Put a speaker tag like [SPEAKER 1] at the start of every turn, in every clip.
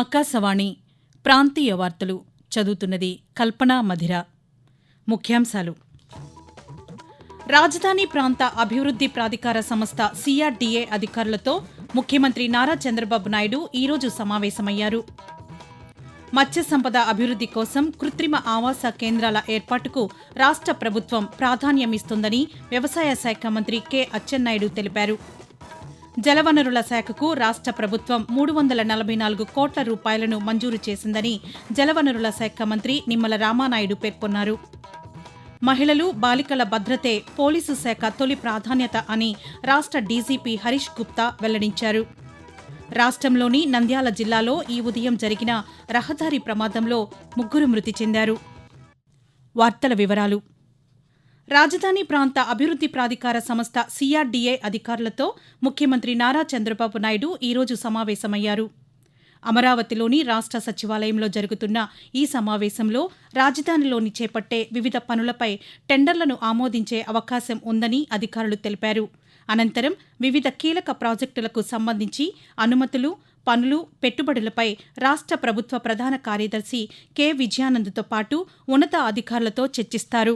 [SPEAKER 1] ఆకాశవాణి ప్రాంతీయ వార్తలు చదువుతున్నది కల్పనా మధిర ముఖ్యాంశాలు రాజధాని ప్రాంత అభివృద్ధి ప్రాధికార సంస్థ సిఆర్డీఏ అధికారులతో ముఖ్యమంత్రి నారా చంద్రబాబు నాయుడు ఈరోజు సమావేశమయ్యారు మత్స్య సంపద అభివృద్ధి కోసం కృత్రిమ ఆవాస కేంద్రాల ఏర్పాటుకు రాష్ట్ర ప్రభుత్వం ప్రాధాన్యమిస్తుందని వ్యవసాయ శాఖ మంత్రి కె అచ్చెన్నాయుడు తెలిపారు జలవనరుల శాఖకు రాష్ట్ర ప్రభుత్వం మూడు వందల నలభై నాలుగు కోట్ల రూపాయలను మంజూరు చేసిందని జలవనరుల శాఖ మంత్రి నిమ్మల రామానాయుడు పేర్కొన్నారు మహిళలు బాలికల భద్రతే పోలీసు శాఖ తొలి ప్రాధాన్యత అని రాష్ట్ర డీజీపీ హరీష్ గుప్తా వెల్లడించారు రాష్ట్రంలోని నంద్యాల జిల్లాలో ఈ ఉదయం జరిగిన రహదారి ప్రమాదంలో ముగ్గురు మృతి చెందారు వార్తల వివరాలు రాజధాని ప్రాంత అభివృద్ది ప్రాధికార సంస్థ సిఆర్డీఏ అధికారులతో ముఖ్యమంత్రి నారా చంద్రబాబు నాయుడు ఈరోజు సమావేశమయ్యారు అమరావతిలోని రాష్ట్ర సచివాలయంలో జరుగుతున్న ఈ సమావేశంలో రాజధానిలోని చేపట్టే వివిధ పనులపై టెండర్లను ఆమోదించే అవకాశం ఉందని అధికారులు తెలిపారు అనంతరం వివిధ కీలక ప్రాజెక్టులకు సంబంధించి అనుమతులు పనులు పెట్టుబడులపై రాష్ట్ర ప్రభుత్వ ప్రధాన కార్యదర్శి కె విజయానంద్తో పాటు ఉన్నత అధికారులతో చర్చిస్తారు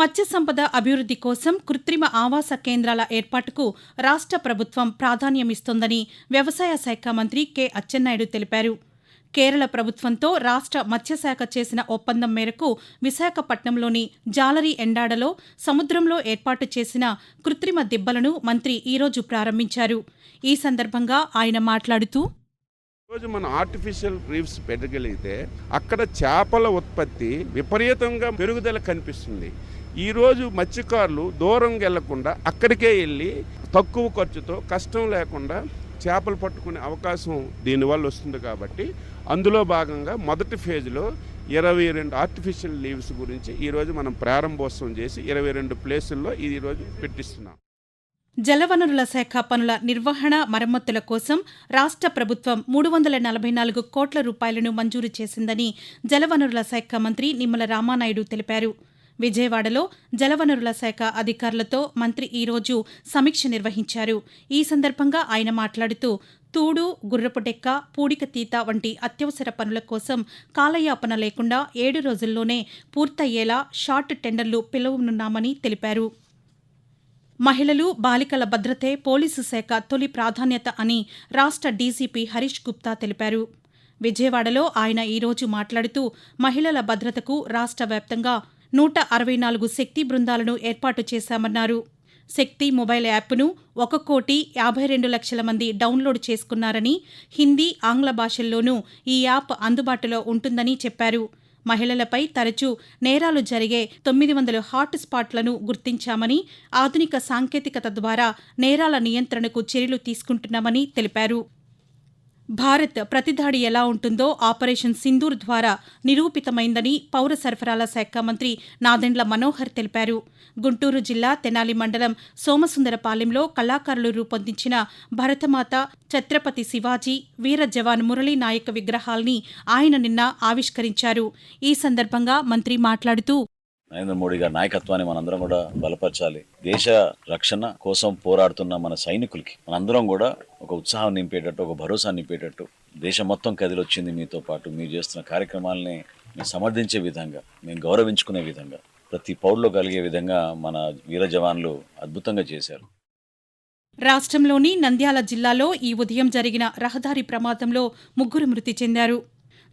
[SPEAKER 1] మత్స్య సంపద అభివృద్ధి కోసం కృత్రిమ ఆవాస కేంద్రాల ఏర్పాటుకు రాష్ట్ర ప్రభుత్వం ప్రాధాన్యమిస్తోందని వ్యవసాయ శాఖ మంత్రి కె అచ్చెన్నాయుడు తెలిపారు కేరళ ప్రభుత్వంతో రాష్ట్ర మత్స్యశాఖ చేసిన ఒప్పందం మేరకు విశాఖపట్నంలోని జాలరి ఎండాడలో సముద్రంలో ఏర్పాటు చేసిన కృత్రిమ దిబ్బలను మంత్రి ఈరోజు ప్రారంభించారు ఈ సందర్భంగా ఆయన మాట్లాడుతూ రోజు మనం ఆర్టిఫిషియల్ రీఫ్స్ పెట్టగలిగితే అక్కడ చేపల ఉత్పత్తి విపరీతంగా పెరుగుదల కనిపిస్తుంది ఈరోజు మత్స్యకారులు దూరం వెళ్లకుండా అక్కడికే వెళ్ళి తక్కువ ఖర్చుతో కష్టం లేకుండా చేపలు పట్టుకునే అవకాశం దీనివల్ల వస్తుంది కాబట్టి అందులో భాగంగా మొదటి ఫేజ్లో ఇరవై రెండు ఆర్టిఫిషియల్ లీవ్స్ గురించి ఈరోజు మనం ప్రారంభోత్సవం చేసి ఇరవై రెండు ప్లేసుల్లో ఈరోజు పెట్టిస్తున్నాం జలవనరుల శాఖ పనుల నిర్వహణ మరమ్మతుల కోసం రాష్ట్ర ప్రభుత్వం మూడు వందల నలభై నాలుగు కోట్ల రూపాయలను మంజూరు చేసిందని జలవనరుల శాఖ మంత్రి నిమ్మల రామానాయుడు తెలిపారు విజయవాడలో జలవనరుల శాఖ అధికారులతో మంత్రి ఈరోజు సమీక్ష నిర్వహించారు ఈ సందర్భంగా ఆయన మాట్లాడుతూ తూడు గుర్రపుటెక్క పూడిక తీత వంటి అత్యవసర పనుల కోసం కాలయాపన లేకుండా ఏడు రోజుల్లోనే పూర్తయ్యేలా షార్ట్ టెండర్లు పిలువనున్నామని తెలిపారు మహిళలు బాలికల భద్రతే పోలీసు శాఖ తొలి ప్రాధాన్యత అని రాష్ట్ర డీసీపీ హరీష్ గుప్తా తెలిపారు విజయవాడలో ఆయన ఈరోజు మాట్లాడుతూ మహిళల భద్రతకు రాష్ట్ర వ్యాప్తంగా నూట అరవై నాలుగు శక్తి బృందాలను ఏర్పాటు చేశామన్నారు శక్తి మొబైల్ యాప్ను ఒక కోటి యాభై రెండు లక్షల మంది డౌన్లోడ్ చేసుకున్నారని హిందీ ఆంగ్ల భాషల్లోనూ ఈ యాప్ అందుబాటులో ఉంటుందని చెప్పారు మహిళలపై తరచూ నేరాలు జరిగే తొమ్మిది వందల హాట్ స్పాట్లను గుర్తించామని ఆధునిక సాంకేతికత ద్వారా నేరాల నియంత్రణకు చర్యలు తీసుకుంటున్నామని తెలిపారు భారత్ ప్రతిదాడి ఎలా ఉంటుందో ఆపరేషన్ సింధూర్ ద్వారా నిరూపితమైందని పౌర సరఫరాల శాఖ మంత్రి నాదెండ్ల మనోహర్ తెలిపారు గుంటూరు జిల్లా తెనాలి మండలం సోమసుందరపాలెంలో కళాకారులు రూపొందించిన భరతమాత ఛత్రపతి శివాజీ వీర జవాన్ మురళీ నాయక్ విగ్రహాల్ని ఆయన నిన్న ఆవిష్కరించారు ఈ సందర్భంగా మంత్రి మాట్లాడుతూ నరేంద్ర మోడీ గారి నాయకత్వాన్ని మనందరం కూడా బలపరచాలి దేశ రక్షణ కోసం పోరాడుతున్న మన సైనికులకి మనందరం కూడా ఒక ఉత్సాహం నింపేటట్టు ఒక భరోసా నింపేటట్టు దేశం మొత్తం కదిలొచ్చింది మీతో పాటు మీరు చేస్తున్న కార్యక్రమాలని మేము సమర్థించే విధంగా మేము గౌరవించుకునే విధంగా ప్రతి పౌరులో కలిగే విధంగా మన వీర జవాన్లు అద్భుతంగా చేశారు రాష్ట్రంలోని నంద్యాల జిల్లాలో ఈ ఉదయం జరిగిన రహదారి ప్రమాదంలో ముగ్గురు మృతి చెందారు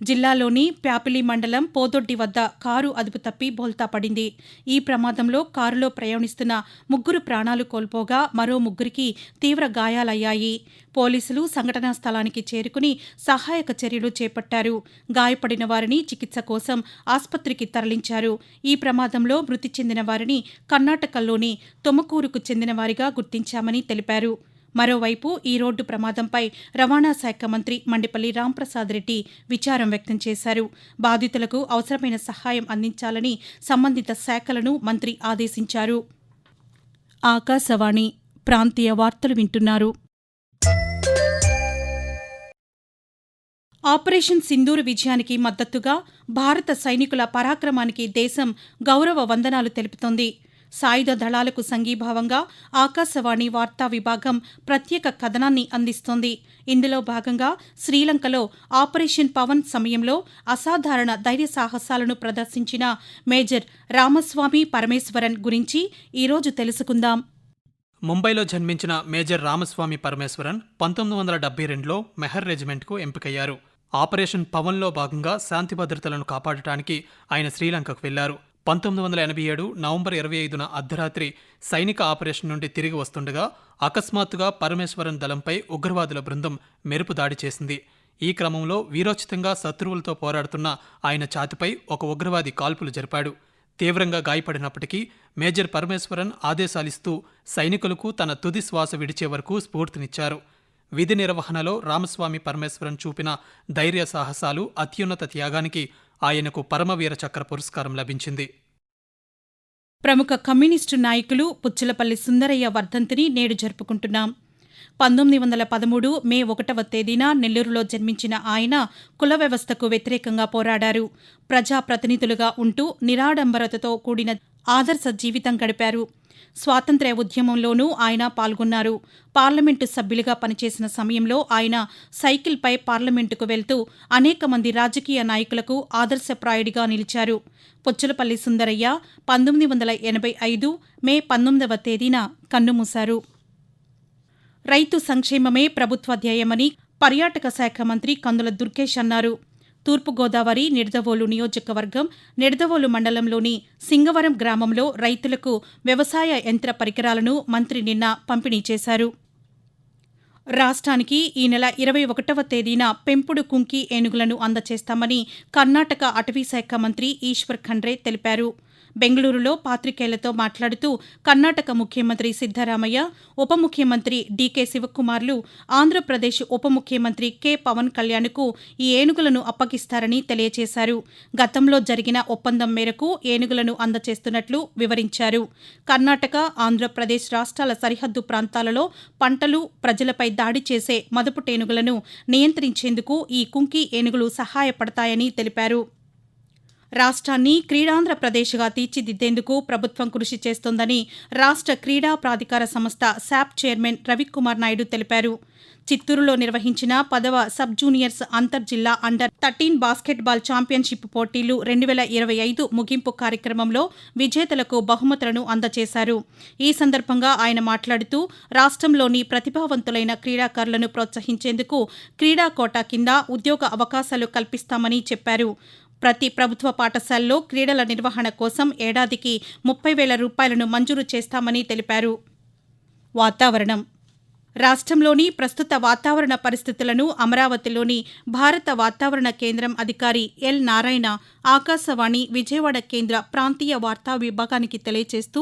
[SPEAKER 1] జిల్లాలోని ప్యాపిలి మండలం పోదొడ్డి వద్ద కారు అదుపు తప్పి బోల్తా పడింది ఈ ప్రమాదంలో కారులో ప్రయాణిస్తున్న ముగ్గురు ప్రాణాలు కోల్పోగా మరో ముగ్గురికి తీవ్ర గాయాలయ్యాయి పోలీసులు సంఘటనా స్థలానికి చేరుకుని సహాయక చర్యలు చేపట్టారు గాయపడిన వారిని చికిత్స కోసం ఆసుపత్రికి తరలించారు ఈ ప్రమాదంలో మృతి చెందిన వారిని కర్ణాటకలోని తుమకూరుకు చెందిన వారిగా గుర్తించామని తెలిపారు మరోవైపు ఈ రోడ్డు ప్రమాదంపై రవాణా శాఖ మంత్రి మండిపల్లి రాంప్రసాద్ రెడ్డి విచారం వ్యక్తం చేశారు బాధితులకు అవసరమైన సహాయం అందించాలని సంబంధిత శాఖలను మంత్రి ఆదేశించారు ఆకాశవాణి ప్రాంతీయ వార్తలు వింటున్నారు ఆపరేషన్ సింధూర్ విజయానికి మద్దతుగా భారత సైనికుల పరాక్రమానికి దేశం గౌరవ వందనాలు తెలుపుతోంది సాయుధ దళాలకు సంఘీభావంగా ఆకాశవాణి వార్తా విభాగం ప్రత్యేక కథనాన్ని అందిస్తోంది ఇందులో భాగంగా శ్రీలంకలో ఆపరేషన్ పవన్ సమయంలో అసాధారణ ధైర్య సాహసాలను ప్రదర్శించిన మేజర్ రామస్వామి పరమేశ్వరన్ గురించి ఈరోజు తెలుసుకుందాం ముంబైలో జన్మించిన మేజర్ రామస్వామి పరమేశ్వరన్ పంతొమ్మిది వందల డెబ్బై రెండులో మెహర్ రెజిమెంట్కు ఎంపికయ్యారు ఆపరేషన్ పవన్లో భాగంగా శాంతి భద్రతలను కాపాడటానికి ఆయన శ్రీలంకకు వెళ్లారు పంతొమ్మిది వందల ఎనభై ఏడు నవంబర్ ఇరవై ఐదున అర్ధరాత్రి సైనిక ఆపరేషన్ నుండి తిరిగి వస్తుండగా అకస్మాత్తుగా పరమేశ్వరం దళంపై ఉగ్రవాదుల బృందం మెరుపు దాడి చేసింది ఈ క్రమంలో వీరోచితంగా శత్రువులతో పోరాడుతున్న ఆయన ఛాతిపై ఒక ఉగ్రవాది కాల్పులు జరిపాడు తీవ్రంగా గాయపడినప్పటికీ మేజర్ పరమేశ్వరన్ ఆదేశాలిస్తూ సైనికులకు తన తుది శ్వాస విడిచే వరకు స్ఫూర్తినిచ్చారు విధి నిర్వహణలో రామస్వామి పరమేశ్వరన్ చూపిన ధైర్య సాహసాలు అత్యున్నత త్యాగానికి ఆయనకు పరమవీర చక్ర పురస్కారం లభించింది ప్రముఖ కమ్యూనిస్టు నాయకులు పుచ్చలపల్లి సుందరయ్య వర్ధంతిని నేడు జరుపుకుంటున్నాం పంతొమ్మిది వందల పదమూడు మే ఒకటవ తేదీన నెల్లూరులో జన్మించిన ఆయన కుల వ్యవస్థకు వ్యతిరేకంగా పోరాడారు ప్రజాప్రతినిధులుగా ఉంటూ నిరాడంబరతతో కూడిన ఆదర్శ జీవితం గడిపారు స్వాతంత్ర్య ఉద్యమంలోనూ ఆయన పాల్గొన్నారు పార్లమెంటు సభ్యులుగా పనిచేసిన సమయంలో ఆయన సైకిల్పై పార్లమెంటుకు వెళ్తూ అనేక మంది రాజకీయ నాయకులకు ఆదర్శప్రాయుడిగా నిలిచారు పుచ్చలపల్లి సుందరయ్య పంతొమ్మిది వందల ఎనభై ఐదు మే పంతొమ్మిదవ తేదీన కన్నుమూశారు రైతు సంక్షేమమే ప్రభుత్వ ధ్యేయమని పర్యాటక శాఖ మంత్రి కందుల దుర్గేష్ అన్నారు తూర్పుగోదావరి నిడదవోలు నియోజకవర్గం నిడదవోలు మండలంలోని సింగవరం గ్రామంలో రైతులకు వ్యవసాయ యంత్ర పరికరాలను మంత్రి నిన్న పంపిణీ చేశారు రాష్ట్రానికి ఈ నెల ఇరవై ఒకటవ తేదీన పెంపుడు కుంకి ఏనుగులను అందచేస్తామని కర్ణాటక అటవీ శాఖ మంత్రి ఈశ్వర్ ఖండ్రే తెలిపారు బెంగళూరులో పాతికేయులతో మాట్లాడుతూ కర్ణాటక ముఖ్యమంత్రి సిద్దరామయ్య ఉప ముఖ్యమంత్రి డీకే శివకుమార్లు ఆంధ్రప్రదేశ్ ఉప ముఖ్యమంత్రి కె పవన్ కళ్యాణ్కు ఈ ఏనుగులను అప్పగిస్తారని తెలియజేశారు గతంలో జరిగిన ఒప్పందం మేరకు ఏనుగులను అందచేస్తున్నట్లు వివరించారు కర్ణాటక ఆంధ్రప్రదేశ్ రాష్ట్రాల సరిహద్దు ప్రాంతాలలో పంటలు ప్రజలపై దాడి చేసే మదుపుటేనుగులను నియంత్రించేందుకు ఈ కుంకి ఏనుగులు సహాయపడతాయని తెలిపారు రాష్ట్రాన్ని క్రీడాంధ్రప్రదేశ్గా తీర్చిదిద్దేందుకు ప్రభుత్వం కృషి చేస్తోందని రాష్ట్ర క్రీడా ప్రాధికార సంస్థ శాప్ చైర్మన్ రవికుమార్ నాయుడు తెలిపారు చిత్తూరులో నిర్వహించిన పదవ సబ్ జూనియర్స్ అంతర్ జిల్లా అండర్ థర్టీన్ బాస్కెట్బాల్ ఛాంపియన్షిప్ పోటీలు రెండు వేల ఇరవై ఐదు ముగింపు కార్యక్రమంలో విజేతలకు బహుమతులను అందజేశారు ఈ సందర్భంగా ఆయన మాట్లాడుతూ రాష్ట్రంలోని ప్రతిభావంతులైన క్రీడాకారులను ప్రోత్సహించేందుకు క్రీడా కోటా కింద ఉద్యోగ అవకాశాలు కల్పిస్తామని చెప్పారు ప్రతి ప్రభుత్వ పాఠశాలలో క్రీడల నిర్వహణ కోసం ఏడాదికి ముప్పై వేల రూపాయలను మంజూరు చేస్తామని తెలిపారు వాతావరణం రాష్ట్రంలోని ప్రస్తుత వాతావరణ పరిస్థితులను అమరావతిలోని భారత వాతావరణ కేంద్రం అధికారి ఎల్ నారాయణ ఆకాశవాణి విజయవాడ కేంద్ర ప్రాంతీయ వార్తా విభాగానికి తెలియజేస్తూ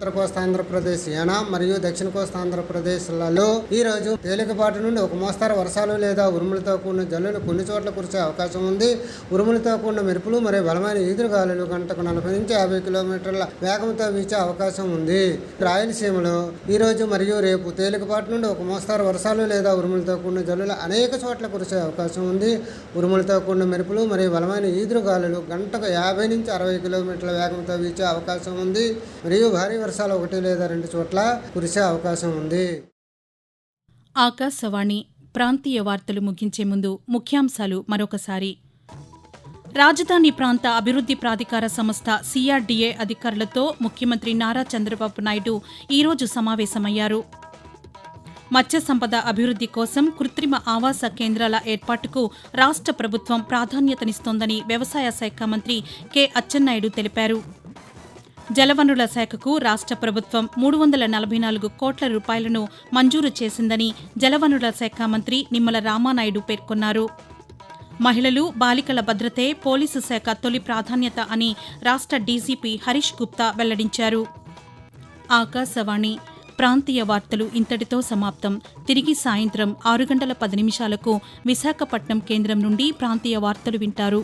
[SPEAKER 1] ఉత్తర ఆంధ్రప్రదేశ్ ఏనా మరియు దక్షిణ ఆంధ్రప్రదేశ్లలో ఈ రోజు తేలికపాటి నుండి ఒక మోస్తారు వర్షాలు లేదా ఉరుములతో కూడిన జల్లులు కొన్ని చోట్ల కురిసే అవకాశం ఉంది ఉరుములతో కూడిన మెరుపులు మరియు బలమైన గాలులు గంటకు నలభై నుంచి యాభై కిలోమీటర్ల వేగంతో వీచే అవకాశం ఉంది రాయలసీమలో ఈ రోజు మరియు రేపు తేలికపాటి నుండి ఒక మోస్తారు వర్షాలు లేదా ఉరుములతో కూడిన జల్లులు అనేక చోట్ల కురిసే అవకాశం ఉంది ఉరుములతో కూడిన మెరుపులు మరియు బలమైన గాలులు గంటకు యాభై నుంచి అరవై కిలోమీటర్ల వేగంతో వీచే అవకాశం ఉంది మరియు భారీ వర్షాలు ఒకటి లేదా రెండు చోట్ల కురిసే అవకాశం ఉంది ఆకాశవాణి ప్రాంతీయ వార్తలు ముగించే ముందు ముఖ్యాంశాలు మరొకసారి రాజధాని ప్రాంత అభివృద్ది ప్రాధికార సంస్థ సిఆర్డీఏ అధికారులతో ముఖ్యమంత్రి నారా చంద్రబాబు నాయుడు ఈరోజు సమావేశమయ్యారు మత్స్య సంపద అభివృద్ది కోసం కృత్రిమ ఆవాస కేంద్రాల ఏర్పాటుకు రాష్ట్ర ప్రభుత్వం ప్రాధాన్యతనిస్తోందని వ్యవసాయ శాఖ మంత్రి కె అచ్చెన్నాయుడు తెలిపారు జలవనరుల శాఖకు రాష్ట్ర ప్రభుత్వం మూడు వందల నలభై నాలుగు కోట్ల రూపాయలను మంజూరు చేసిందని జలవనరుల శాఖ మంత్రి నిమ్మల రామానాయుడు పేర్కొన్నారు మహిళలు బాలికల భద్రతే పోలీసు శాఖ తొలి ప్రాధాన్యత అని రాష్ట్ర డీజీపీ హరీష్ గుప్తా వెల్లడించారు ఆకాశవాణి ప్రాంతీయ వార్తలు ఇంతటితో సమాప్తం తిరిగి సాయంత్రం ఆరు గంటల పది నిమిషాలకు విశాఖపట్నం కేంద్రం నుండి ప్రాంతీయ వార్తలు వింటారు